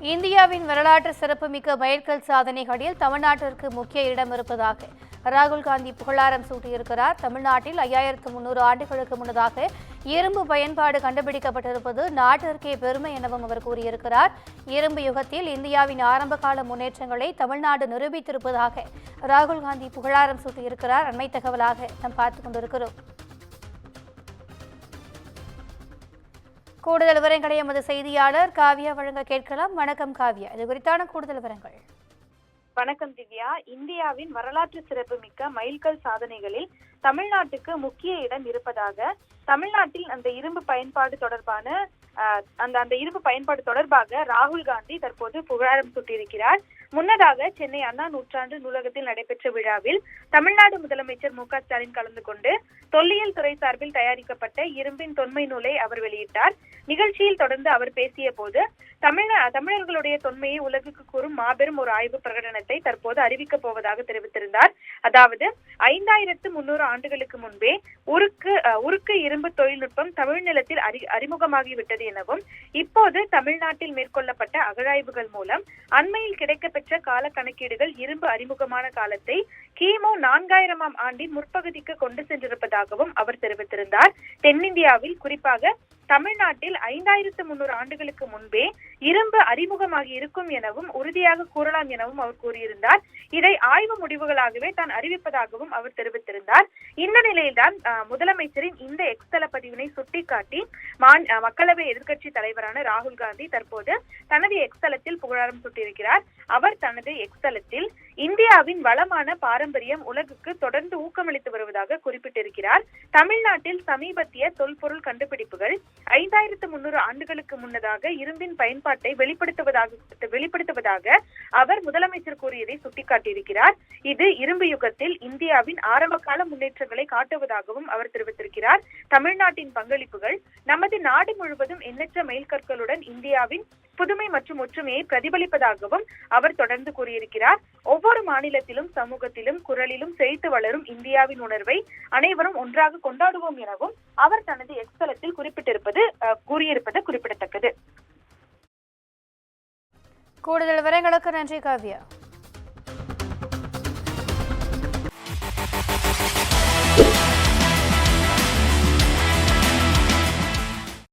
இந்தியாவின் வரலாற்று சிறப்புமிக்க மைல்கல் சாதனைகளில் தமிழ்நாட்டிற்கு முக்கிய இடம் இருப்பதாக ராகுல் காந்தி புகழாரம் சூட்டியிருக்கிறார். தமிழ்நாட்டில் ஐயாயிரத்து முன்னூறு ஆண்டுகளுக்கு முன்னதாக இரும்பு பயன்பாடு கண்டுபிடிக்கப்பட்டிருப்பது நாட்டிற்கே பெருமை எனவும் அவர் கூறியிருக்கிறார். இரும்பு யுகத்தில் இந்தியாவின் ஆரம்பகால முன்னேற்றங்களை தமிழ்நாடு நிரூபித்திருப்பதாக ராகுல் காந்தி புகழாரம் சூட்டியிருக்கிறார். அண்மை தகவலாக நாம் பார்த்துக் கொண்டிருக்கிறோம். கூடுதல் விவரங்களை எமது செய்தியாளர் காவியா வழங்க கேட்கலாம். வணக்கம் காவியா. இது குறித்தான கூடுதல் விவரங்கள். வணக்கம் திவ்யா. இந்தியாவின் வரலாற்று சிறப்புமிக்க மைல்கல் சாதனைகளில் தமிழ்நாட்டுக்கு முக்கிய இடம் இருப்பதாக தமிழ்நாட்டில் அந்த இரும்பு பயன்பாடு தொடர்பான அந்த அந்த இரும்பு பயன்பாடு தொடர்பாக ராகுல் காந்தி தற்போது புகழாரம் சுட்டியிருக்கிறார். முன்னதாக சென்னை அண்ணா நூற்றாண்டு நூலகத்தில் நடைபெற்ற விழாவில் தமிழ்நாடு முதலமைச்சர் மு க ஸ்டாலின் கலந்து கொண்டு தொல்லியல் துறை சார்பில் தயாரிக்கப்பட்ட இரும்பின் தொன்மை நூலை அவர் வெளியிட்டார். நிகழ்ச்சியில் தொடர்ந்து அவர் பேசிய போது தமிழ தமிழர்களுடைய தொன்மையை உலகுக்கு கூறும் மாபெரும் ஒரு ஆய்வு பிரகடனத்தை தற்போது அறிவிக்கப் போவதாக தெரிவித்திருந்தார். அதாவது ஐந்தாயிரத்து முன்னூறு ஆண்டுகளுக்கு முன்பே உருக்கு அஹ், உருக்கு இரும்பு தொழில்நுட்பம் தமிழ் நிலத்தில் அறி அறிமுகமாகிவிட்டது எனவும் இப்போது தமிழ்நாட்டில் மேற்கொள்ளப்பட்ட அகழாய்வுகள் மூலம் அண்மையில் கிடைக்கப்பெற்ற கால கணக்கீடுகள் இரும்பு அறிமுகமான காலத்தை கிமு நான்காயிரமாம் ஆண்டின் முற்பகுதிக்கு கொண்டு சென்றிருப்பதாகவும் அவர் தெரிவித்திருந்தார். தென்னிந்தியாவில் குறிப்பாக தமிழ்நாட்டில் ஐந்தாயிரத்து முன்னூறு ஆண்டுகளுக்கு முன்பே இரும்பு அறிமுகமாகி இருக்கும் எனவும் உறுதியாக கூறலாம் எனவும் அவர் கூறியிருந்தார். இதை ஆய்வு முடிவுகளாகவே தான் அறிவிப்பதாகவும் அவர் தெரிவித்திருந்தார். இந்த நிலையில்தான் அஹ், முதலமைச்சரின் இந்த எக்ஸ்தல பதிவினை சுட்டிக்காட்டி மக்களவை எதிர்க்கட்சி தலைவரான ராகுல் காந்தி தற்போது தனது எக்ஸ்தலத்தில் புகழாரம் சுட்டியிருக்கிறார். அவர் தனது எக்ஸ்தலத்தில் இந்தியாவின் வளமான பாரம்பரியம் உலகுக்கு தொடர்ந்து ஊக்கமளித்து வருவதாக குறிப்பிட்டிருக்கிறார். தமிழ்நாட்டில் சமீபத்திய தொல்பொருள் கண்டுபிடிப்புகள் ஐந்தாயிரத்து முன்னூறு ஆண்டுகளுக்கு முன்னதாக இரும்பின் பயன்பாட்டை வெளிப்படுத்துவதாக வெளிப்படுத்துவதாக அவர் முதலமைச்சர் கூறியதை சுட்டிக்காட்டியிருக்கிறார். இது இரும்பு யுகத்தில் இந்தியாவின் ஆரம்பகால முன்னேற்றங்களை காட்டுவதாகவும் அவர் தெரிவித்திருக்கிறார். தமிழ்நாட்டின் பங்களிப்புகள் நமது நாடு முழுவதும் எண்ணற்ற மைல்கற்களுடன் இந்தியாவின் புதுமை மற்றும் ஒற்றுமையை பிரதிபலிப்பதாகவும் அவர் தொடர்ந்து கூறியிருக்கிறார். ஒவ்வொரு மாநிலத்திலும் சமூகத்திலும் குரலிலும் செழித்து வளரும் இந்தியாவின் உணர்வை அனைவரும் ஒன்றாக கொண்டாடுவோம் எனவும் அவர் தனது எக்ஸ்தலத்தில் குறிப்பிட்டிருப்பது அஹ், கூறியிருப்பது குறிப்பிடத்தக்கது. கூடுதல் விவரங்களுக்கு நன்றி காவ்யா.